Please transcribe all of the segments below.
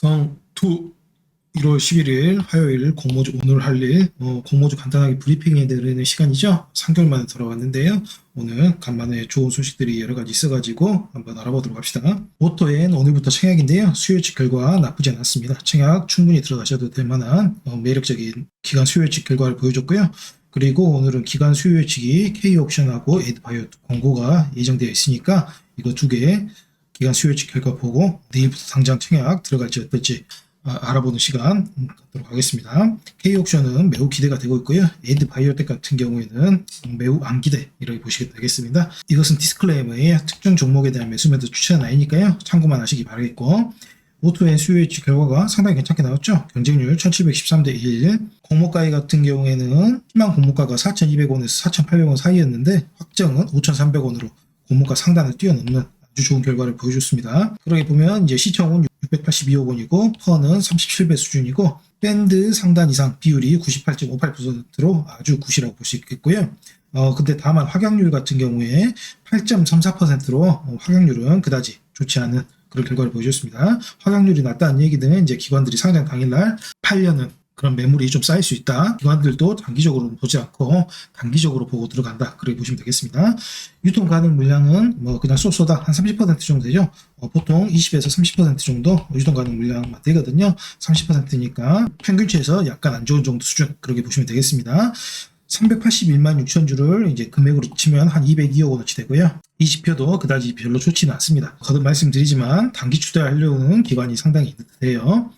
성투 1월 11일 화요일 공모주 오늘 할 일, 어, 공모주 간단하게 브리핑해 드리는 시간이죠. 3개월 만에 돌아왔는데요. 오늘 간만에 좋은 소식들이 여러 가지 있어가지고 한번 알아보도록 합시다. 오토엔 오늘부터 청약인데요. 수요일치 결과 나쁘지 않았습니다. 청약 충분히 들어가셔도 될 만한 어, 매력적인 기간 수요일치 결과를 보여줬고요. 그리고 오늘은 기간 수요일치기 K옥션하고 에드바이오 공고가 예정되어 있으니까 이거 두개 기간 수요일치 결과 보고 내일부터 당장 청약 들어갈지 어떨지 아, 알아보는 시간 갖도록 하겠습니다. K옥션은 매우 기대가 되고 있고요. 에드 바이오텍 같은 경우에는 매우 안 기대 이렇게 보시면 되겠습니다. 이것은 디스클레이머에 특정 종목에 대한 매수 매도 추천은 아니니까요. 참고만 하시기 바라겠고 오토의 수요일치 결과가 상당히 괜찮게 나왔죠. 경쟁률 1713대 1. 공모가액 같은 경우에는 희망 공모가가 4,200원에서 4,800원 사이였는데 확정은 5,300원으로 공모가 상단을 뛰어넘는 아주 좋은 결과를 보여줬습니다. 그러게 보면 이제 시청은 682억 원이고 퍼는 37배 수준이고 밴드 상단 이상 비율이 98.58%로 아주 굿이라고 볼 수 있겠고요. 어 근데 다만 확약률 같은 경우에 8.34%로 어, 확약률은 그다지 좋지 않은 그런 결과를 보여줬습니다. 확약률이 낮다는 얘기는 이제 기관들이 상장 당일날 팔려는 그런 매물이 좀 쌓일 수 있다. 기관들도 단기적으로 보지 않고 단기적으로 보고 들어간다. 그렇게 보시면 되겠습니다. 유통 가능 물량은 뭐 그냥 쏘쏘다 한 30% 정도 되죠. 어, 보통 20에서 30% 정도 유통 가능 물량만 되거든요. 30%니까 평균치에서 약간 안 좋은 정도 수준 그렇게 보시면 되겠습니다. 381만 6천 주를 이제 금액으로 치면 한 202억 원어치 되고요. 이 지표도 그다지 별로 좋지는 않습니다. 거듭 말씀드리지만 단기 투자하려는 기관이 상당히 있는 듯해요.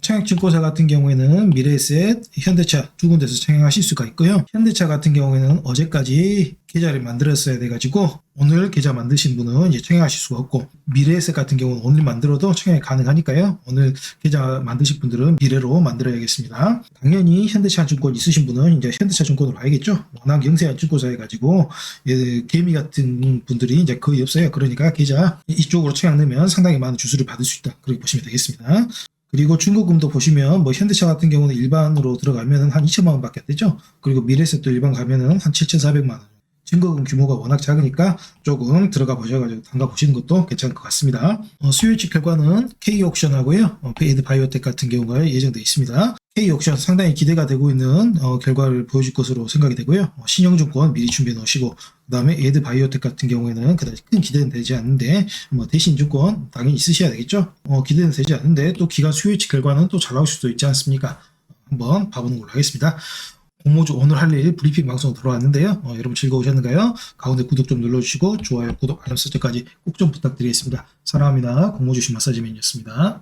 청약증권사 같은 경우에는 미래에셋, 현대차 두 군데서 청약하실 수가 있고요. 현대차 같은 경우에는 어제까지 계좌를 만들었어야 돼가지고 오늘 계좌 만드신 분은 이제 청약하실 수가 없고 미래에셋 같은 경우는 오늘 만들어도 청약이 가능하니까요. 오늘 계좌 만드실 분들은 미래로 만들어야겠습니다. 당연히 현대차 증권 있으신 분은 이제 현대차 증권으로 가야겠죠. 워낙 영세한 증권사 해가지고 예, 개미 같은 분들이 이제 거의 없어요. 그러니까 계좌 이쪽으로 청약 넣으면 상당히 많은 주수를 받을 수 있다. 그렇게 보시면 되겠습니다. 그리고 중고금도 보시면 뭐 현대차 같은 경우는 일반으로 들어가면 한 2천만 원밖에 안 되죠. 그리고 미래세도 일반 가면은 한 7,400만 원. 증거금 규모가 워낙 작으니까 조금 들어가 보셔가지고 담가 보시는 것도 괜찮을 것 같습니다. 어, 수요일치 결과는 K옥션하고요. 어, 페이드 바이오텍 같은 경우가 예정되어 있습니다. K옥션 상당히 기대가 되고 있는 어, 결과를 보여줄 것으로 생각이 되고요. 어, 신영증권 미리 준비해 놓으시고 그 다음에 에드 바이오텍 같은 경우에는 그다지 큰 기대는 되지 않는데 뭐 대신 증권 당연히 있으셔야 되겠죠. 어, 기대는 되지 않는데 또 기간 수요일치 결과는 또 잘 나올 수도 있지 않습니까? 한번 봐보는 걸로 하겠습니다. 공모주 오늘 할 일 브리핑 방송 들어왔는데요. 어, 여러분 즐거우셨는가요? 가운데 구독 좀 눌러주시고 좋아요, 구독, 알람 설정까지 꼭 좀 부탁드리겠습니다. 사랑합니다. 공모주신 마사지맨이었습니다.